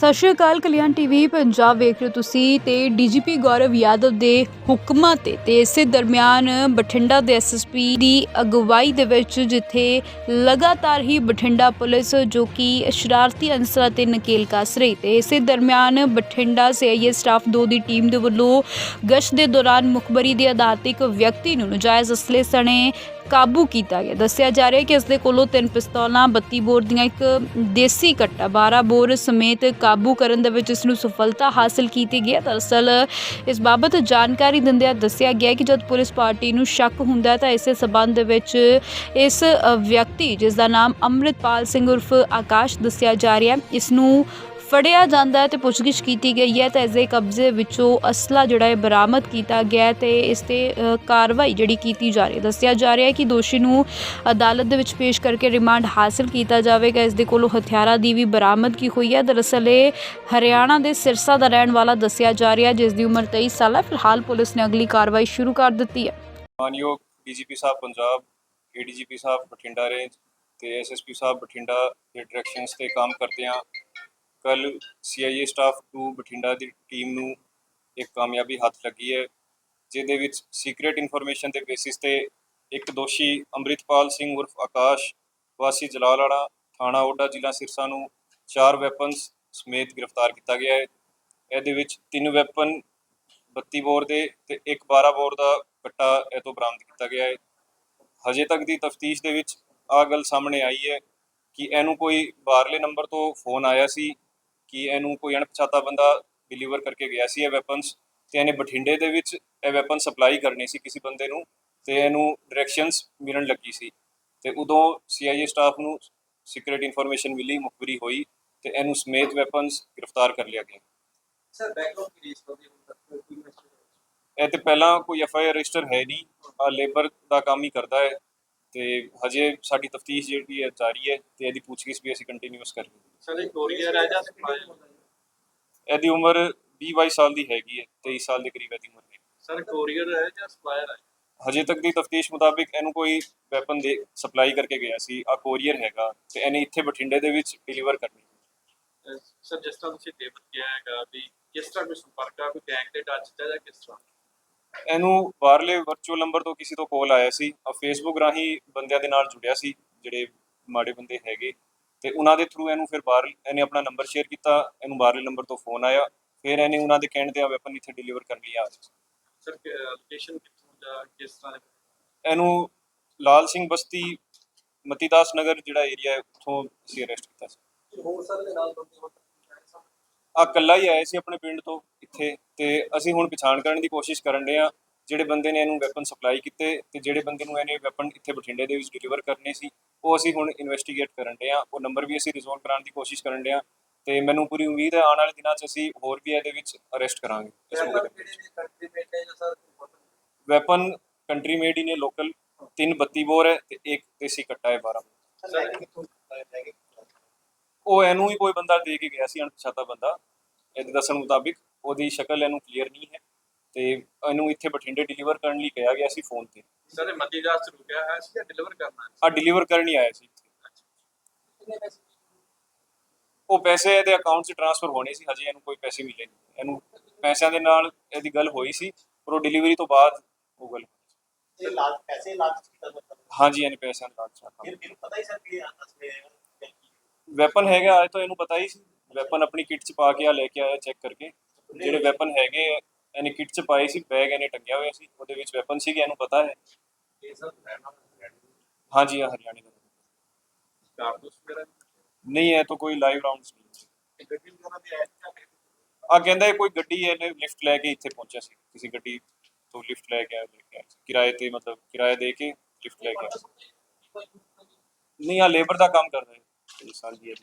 ਸਤਿ ਸ਼੍ਰੀ ਅਕਾਲ, ਕਲਿਆਣ ਟੀਵੀ, ਪੰਜਾਬ ਵੇਖ ਰਹੇ ਹੋ ਤੁਸੀਂ ਤੇ ਡੀਜੀਪੀ ਗੌਰਵ ਯਾਦਵ ਦੇ ਹੁਕਮਾਂ ਤੇ ਤੇ ਇਸੇ ਦਰਮਿਆਨ ਬਠਿੰਡਾ ਦੇ ਐਸਐਸਪੀ ਦੀ ਅਗਵਾਈ ਦੇ ਵਿੱਚ ਜਿੱਥੇ ਲਗਾਤਾਰ ਹੀ ਬਠਿੰਡਾ ਪੁਲਿਸ ਜੋ ਕਿ ਸ਼ਰਾਰਤੀ ਅਨਸਰਾਂ ਤੇ ਨਕੇਲ ਕੱਸ ਰਹੀ ਤੇ ਇਸੇ ਦਰਮਿਆਨ ਬਠਿੰਡਾ ਸੀਆਈਏ ਸਟਾਫ 2 ਦੀ ਟੀਮ ਦੇ ਵੱਲੋਂ ਗਸ਼ਤ ਦੇ ਦੌਰਾਨ ਮੁਖਬਰੀ ਦੇ ਆਧਾਰ ਤੇ ਇੱਕ ਵਿਅਕਤੀ ਨੂੰ ਨਜਾਇਜ਼ ਅਸਲੇ ਸਣੇ ਕਾਬੂ ਕੀਤਾ ਗਿਆ। ਦੱਸਿਆ ਜਾ ਰਿਹਾ ਕਿ ਇਸ ਦੇ ਕੋਲੋਂ ਤਿੰਨ ਪਿਸਤੌਲਾਂ 32 ਬੋਰ ਦੀਆਂ ਇੱਕ ਦੇਸੀ ਕੱਟਾ 12 ਬੋਰ ਸਮੇਤ ਕਾਬੂ ਕਰਨ ਦੇ ਵਿੱਚ ਇਸ ਨੂੰ ਸਫਲਤਾ ਹਾਸਲ ਕੀਤੀ ਗਈ ਹੈ। ਦਰਅਸਲ, ਇਸ ਬਾਬਤ ਜਾਣਕਾਰੀ ਦਿੰਦਿਆਂ ਦੱਸਿਆ ਗਿਆ ਕਿ ਜਦ ਪੁਲਿਸ ਪਾਰਟੀ ਨੂੰ ਸ਼ੱਕ ਹੁੰਦਾ ਤਾਂ ਇਸੇ ਸਬੰਧ ਵਿੱਚ ਇਸ ਵਿਅਕਤੀ ਜਿਸ ਦਾ ਨਾਮ ਅੰਮ੍ਰਿਤਪਾਲ ਸਿੰਘ ਉਰਫ ਆਕਾਸ਼ ਦੱਸਿਆ ਜਾ ਰਿਹਾ ਇਸ ਨੂੰ ਫੜਿਆ ਜਾਂਦਾ ਹੈ ਤੇ ਪੁੱਛਗਿੱਛ ਕੀਤੀ ਗਈ ਹੈ ਤਾਂ ਇਸ ਦੇ ਕਬਜ਼ੇ ਵਿੱਚੋਂ ਅਸਲਾ ਜਿਹੜਾ ਹੈ ਬਰਾਮਦ ਕੀਤਾ ਗਿਆ ਹੈ ਤੇ ਇਸ ਤੇ ਕਾਰਵਾਈ ਜਿਹੜੀ ਕੀਤੀ ਜਾ ਰਹੀ ਹੈ। ਦੱਸਿਆ ਜਾ ਰਿਹਾ ਹੈ ਕਿ ਦੋਸ਼ੀ ਨੂੰ ਅਦਾਲਤ ਦੇ ਵਿੱਚ ਪੇਸ਼ ਕਰਕੇ ਰਿਮਾਂਡ ਹਾਸਲ ਕੀਤਾ ਜਾਵੇਗਾ। ਇਸ ਦੇ ਕੋਲੋਂ ਹਥਿਆਰਾਂ ਦੀ ਵੀ ਬਰਾਮਦਗੀ ਹੋਈ ਹੈ। ਦਰਅਸਲ ਇਹ ਹਰਿਆਣਾ ਦੇ ਸਿਰਸਾ ਦਾ ਰਹਿਣ ਵਾਲਾ ਦੱਸਿਆ ਜਾ ਰਿਹਾ ਜਿਸ ਦੀ ਉਮਰ 23 ਸਾਲ ਹੈ। ਫਿਲਹਾਲ ਪੁਲਿਸ ਨੇ ਅਗਲੀ ਕਾਰਵਾਈ ਸ਼ੁਰੂ ਕਰ ਦਿੱਤੀ ਹੈ। ਮਾਨਯੋਗ ਡੀਜੀਪੀ ਸਾਹਿਬ ਪੰਜਾਬ, ਏਡੀਜੀਪੀ ਸਾਹਿਬ ਬਠਿੰਡਾ ਰੇਂਜ ਤੇ ਐਸਐਸਪੀ ਸਾਹਿਬ ਬਠਿੰਡਾ ਦੇ ਡਾਇਰੈਕਸ਼ਨਸ ਤੇ ਕੰਮ ਕਰਦੇ ਹਾਂ। ਕੱਲ ਸੀਆਈਏ ਸਟਾਫ ਟੂ ਬਠਿੰਡਾ ਦੀ ਟੀਮ ਨੂੰ ਇੱਕ ਕਾਮਯਾਬੀ ਹੱਥ ਲੱਗੀ ਹੈ, ਜਿਹਦੇ ਵਿੱਚ ਸੀਕ੍ਰੀਟ ਇਨਫੋਰਮੇਸ਼ਨ ਦੇ ਬੇਸਿਸ ਤੇ ਇੱਕ ਦੋਸ਼ੀ ਅੰਮ੍ਰਿਤਪਾਲ ਸਿੰਘ ਉਰਫ ਆਕਾਸ਼, ਵਾਸੀ ਜਲਾਲਾੜਾ ਥਾਣਾ ਓਡਾ ਜ਼ਿਲ੍ਹਾ ਸਿਰਸਾ ਨੂੰ ਚਾਰ ਵੈਪਨਸ ਸਮੇਤ ਗ੍ਰਿਫਤਾਰ ਕੀਤਾ ਗਿਆ ਹੈ। ਇਹਦੇ ਵਿੱਚ ਤਿੰਨ ਵੈਪਨ 32 ਬੋਰ ਦੇ ਤੇ ਇੱਕ 12 ਬੋਰ ਦਾ ਕੱਟਾ ਇਹ ਤੋਂ ਬਰਾਮਦ ਕੀਤਾ ਗਿਆ ਹੈ। ਹਜੇ ਤੱਕ ਦੀ ਤਫਤੀਸ਼ ਦੇ ਵਿੱਚ ਆ ਗੱਲ ਸਾਹਮਣੇ ਆਈ ਹੈ ਕਿ ਇਹਨੂੰ ਕੋਈ ਬਾਹਰਲੇ ਨੰਬਰ ਤੋਂ ਫੋਨ ਆਇਆ ਸੀ। ਕਿ ਇਹਨੂੰ ਕੋਈ ਅਣਪਛਾਤਾ ਬੰਦਾ ਡਿਲੀਵਰ ਕਰਕੇ ਗਿਆ ਸੀ ਇਹ ਵੈਪਨਸ ਤੇ ਇਹਨੇ ਬਠਿੰਡੇ ਦੇ ਵਿੱਚ ਇਹ ਵੈਪਨ ਸਪਲਾਈ ਕਰਨੀ ਸੀ ਕਿਸੇ ਬੰਦੇ ਨੂੰ ਤੇ ਇਹਨੂੰ ਡਾਇਰੈਕਸ਼ਨਸ ਮਿਲਣ ਲੱਗੀ ਸੀ। ਤੇ ਉਦੋਂ ਸੀਆਈਏ ਸਟਾਫ ਨੂੰ ਸੀਕ੍ਰੀਟ ਇਨਫੋਰਮੇਸ਼ਨ ਮਿਲੀ ਮੁਖਬਰੀ ਹੋਈ ਤੇ ਇਹਨੂੰ ਸਮੇਤ ਵੈਪਨਸ ਗ੍ਰਿਫਤਾਰ ਕਰ ਲਿਆ ਗਿਆ। ਸਰ ਬੈਕਗ੍ਰਾਉਂਡ ਕੀ ਰੀਸ ਕਰਦੇ ਹੁਣ ਤੱਕ ਕੀ ਮੈਸੇਜ ਇਹ ਤੇ ਪਹਿਲਾਂ ਕੋਈ ਐਫ ਆਈ ਆਰ ਰਜਿਸਟਰ ਹੈ ਨਹੀਂ। ਆ ਲੇਬਰ ਦਾ ਕੰਮ ਹੀ ਕਰਦਾ ਹੈ। ਤੇ ਹਜੇ ਸਾਡੀ ਤਫਤੀਸ਼ ਜਿਹੜੀ ਹੈ ਜਾਰੀ ਹੈ ਤੇ ਇਹਦੀ ਪੁੱਛਗਿੱਛ ਵੀ ਅਸੀਂ ਕੰਟੀਨਿਊਸ ਕਰ ਰਹੇ ਹਾਂ। ਸਰ ਇਹ ਕੋਰੀਅਰ ਹੈ ਜਾਂ ਸਪਲਾਈ ਇਹਦੀ ਉਮਰ 20 22 ਸਾਲ ਦੀ ਹੈਗੀ ਹੈ 23 ਸਾਲ ਦੇ ਕਰੀਬ ਇਹਦੀ ਉਮਰ ਹੈ। ਸਰ ਕੋਰੀਅਰ ਹੈ ਜਾਂ ਸਪਲਾਇਰ ਹੈ? ਹਜੇ ਤੱਕ ਦੀ ਤਫਤੀਸ਼ ਮੁਤਾਬਿਕ ਇਹਨੂੰ ਕੋਈ ਵੈਪਨ ਦੇ ਸਪਲਾਈ ਕਰਕੇ ਗਿਆ ਸੀ ਆ ਕੋਰੀਅਰ ਹੈਗਾ ਤੇ ਇਹਨੇ ਇੱਥੇ ਬਠਿੰਡੇ ਦੇ ਵਿੱਚ ਡਿਲੀਵਰ ਕਰਨੀ ਸਰ ਜਿਸ ਤਰ੍ਹਾਂ ਤੁਸੀਂ ਲੇਬਰ ਕਿਹਾ ਹੈਗਾ ਵੀ ਕਿਸ ਤਰ੍ਹਾਂ ਕੋਈ ਸੰਪਰਕ ਆ ਕੋਈ ਗੈਂਗ ਦੇ ਟੱਚ ਜਾਂ ਕਿਸ ਤਰ੍ਹਾਂ? ਇਹਨੂੰ ਬਾਹਰਲੇ ਵਰਚੁਅਲ ਨੰਬਰ ਤੋਂ ਕਿਸੇ ਤੋਂ ਕਾਲ ਆਇਆ ਸੀ ਆ ਫੇਸਬੁੱਕ ਰਾਹੀਂ ਬੰਦਿਆਂ ਦੇ ਨਾਲ ਜੁੜਿਆ ਸੀ ਜਿਹੜੇ ਮਾੜੇ ਬੰਦੇ ਹੈਗੇ। ਤੇ ਉਹਨਾਂ ਦੇ ਥਰੂ ਇਹਨੂੰ ਫਿਰ ਬਾਹਰ ਇਹਨੇ ਆਪਣਾ ਨੰਬਰ ਸ਼ੇਅਰ ਕੀਤਾ ਇਹਨੂੰ ਬਾਹਰਲੇ ਨੰਬਰ ਤੋਂ ਫੋਨ ਆਇਆ। ਫਿਰ ਇਹਨੇ ਉਹਨਾਂ ਦੇ ਕਹਿਣ ਤੇ ਆ ਵੈਪਨ ਇੱਥੇ ਡਿਲੀਵਰ ਕਰਨ ਲਈ ਆ ਸਰ ਲੋਕੇਸ਼ਨ ਕਿੱਥੋਂ ਜਾਂ ਕਿਸ ਤਰ੍ਹਾਂ ਦੇ ਇਹਨੂੰ ਲਾਲ ਸਿੰਘ ਬਸਤੀ ਮਤੀਦਾਸ ਨਗਰ ਜਿਹੜਾ ਏਰੀਆ ਹੈ ਉੱਥੋਂ ਅਸੀਂ ਅਰੈਸਟ ਕੀਤਾ ਸੀ। ਹੋਰ ਸਰ ਦੇ ਨਾਲ ਬੰਦੇ ਆ ਇਕੱਲਾ ਹੀ ਆਇਆ ਸੀ ਆਪਣੇ ਪਿੰਡ ਤੋਂ। ਇੱਥੇ ਤੇ ਅਸੀਂ ਹੁਣ ਪਛਾਣ ਕਰਨ ਦੀ ਕੋਸ਼ਿਸ਼ ਕਰਨ ਰਹੇ ਆ ਜਿਹੜੇ ਬੰਦੇ ਨੇ ਇਹਨੂੰ ਵੈਪਨ ਸਪਲਾਈ ਕੀਤੇ ਤੇ ਜਿਹੜੇ ਬੰਦੇ ਨੂੰ ਇਹਨੇ ਵੈਪਨ ਇੱਥੇ ਬਠਿੰਡੇ ਦੇ ਵਿੱਚ ਡਿਲੀਵਰ ਕਰਨੇ ਸੀ ਉਹ ਅਸੀਂ ਹੁਣ ਇਨਵੈਸਟੀਗੇਟ ਕਰਨ ਰਹੇ ਆ ਉਹ ਨੰਬਰ ਵੀ ਅਸੀਂ ਰਿਜ਼ੋਲਵ ਕਰਾਉਣ ਦੀ ਕੋਸ਼ਿਸ਼ ਕਰਨ ਰਹੇ ਆ ਤੇ ਮੈਨੂੰ ਪੂਰੀ ਉਮੀਦ ਹੈ ਆਉਣ ਵਾਲੇ ਦਿਨਾਂ 'ਚ ਅਸੀਂ ਹੋਰ ਵੀ ਇਹਦੇ ਵਿੱਚ ਅਰੈਸਟ ਕਰਾਂਗੇ। ਇਸ ਵੈਪਨ ਕੰਟਰੀ ਮੇਡ ਹੈ ਜਾਂ ਸਰ ਵੈਪਨ ਕੰਟਰੀ ਮੇਡ ਹੀ ਨੇ ਲੋਕਲ ਤਿੰਨ 32 ਬੋਰ ਹੈ ਤੇ ਇੱਕ ਦੇਸੀ ਕੱਟਾ ਹੈ 12 ਸਰ ਕਿੱਥੋਂ ਹੈਗੇ ਉਹ ਇਹਨੂੰ ਹੀ ਕੋਈ ਬੰਦਾ ਦੇ ਕੇ ਗਿਆ ਸੀ ਅਣਪਛਾਤਾ ਬੰਦਾ। ਇਹਦੇ ਦੱਸਣ ਮੁਤਾਬਿਕ ਉਹਦੀ ਸ਼ਕਲ ਇਹਨੂੰ ਕਲੀਅਰ ਨਹੀਂ ਹੈ ਤੇ ਇਹਨੂੰ ਇੱਥੇ ਬਠਿੰਡੇ ਡਿਲੀਵਰ ਕਰਨ ਲਈ ਕਿਹਾ ਗਿਆ ਸੀ ਫੋਨ ਤੇ। ਸਰ ਇਹ ਮੱਦੀ ਦਾਸ ਚ ਰੁਕਿਆ ਹੈ ਸੀ ਡਿਲੀਵਰ ਕਰਨਾ ਹੈ? ਆ ਡਿਲੀਵਰ ਕਰਨ ਹੀ ਆਇਆ ਸੀ ਉਹ ਪੈਸੇ ਇਹਦੇ ਅਕਾਊਂਟ 'ਚ ਟ੍ਰਾਂਸਫਰ ਹੋਣੇ ਸੀ ਹਜੇ ਇਹਨੂੰ ਕੋਈ ਪੈਸੇ ਮਿਲੇ ਨਹੀਂ। ਇਹਨੂੰ ਪੈਸਿਆਂ ਦੇ ਨਾਲ ਇਹਦੀ ਗੱਲ ਹੋਈ ਸੀ ਪਰ ਉਹ ਡਿਲੀਵਰੀ ਤੋਂ ਬਾਅਦ ਉਹ ਗੱਲ ਹੋਈ ਸੀ। ਇਹ ਲਾਜ ਪੈਸੇ ਲਾਜ ਕੀਤਾ ਮਤਲਬ? ਹਾਂਜੀ ਇਹਨੇ ਪੈਸਿਆਂ ਦਾ ਫਿਰ ਇਹਨੂੰ ਪਤਾ ਹੀ ਸਰ ਕਿ ਅਸਲੇ ਵੈਪਨ ਹੈਗਾ ਅੱਜ ਤੋਂ ਇਹਨੂੰ ਪਤਾ ਹੀ ਸੀ। ਵੈਪਨ ਆਪਣੀ ਕਿੱਟ 'ਚ ਪਾ ਕੇ ਆ ਲੈ ਕੇ ਆਇਆ ਚੈੱਕ ਕਰਕੇ। ਜਿਹੜੇ ਵੈਪਨ ਹੈਗੇ ਆ, ਇਹਨੇ ਕਿੱਟ 'ਚ ਪਾਏ ਸੀ ਬੈਗ ਇਹਨੇ ਟੰਗਿਆ ਹੋਇਆ ਸੀ ਉਹਦੇ ਵਿੱਚ ਵੈਪਨ ਸੀਗੇ ਇਹਨੂੰ ਪਤਾ ਹੈ? ਇਹ ਹਾਂਜੀ ਆ ਹਰਿਆਣੇ ਦਾ ਕਾਰਤੂਸ ਵਗੈਰਾ ਨਹੀਂ ਹੈ ਤਾਂ ਕੋਈ ਲਾਈਵ ਰਾਉਂਡਸ ਨਹੀਂ ਇਹ ਗੱਡੀ ਵਗੈਰਾ ਦੀ ਹੈ ਜਾਂ ਆ ਕਹਿੰਦਾ ਇਹ ਕੋਈ ਗੱਡੀ ਇਹਨੇ ਲਿਫਟ ਲੈ ਕੇ ਇੱਥੇ ਪਹੁੰਚਿਆ ਸੀ ਕਿਸੇ ਗੱਡੀ ਤੋਂ ਲਿਫਟ ਲੈ ਕੇ ਆਇਆ ਲੈ ਕੇ ਆਇਆ ਸੀ। ਕਿਰਾਏ ਤੇ ਮਤਲਬ ਕਿਰਾਇਆ ਦੇ ਕੇ ਲਿਫਟ ਲੈ ਕੇ ਆਇਆ ਸੀ। ਨਹੀਂ ਆ ਲੇਬਰ ਦਾ ਕੰਮ ਕਰਦਾ ਹੈ। ਇਹ ਸਾਲ ਦੀ ਹੈ।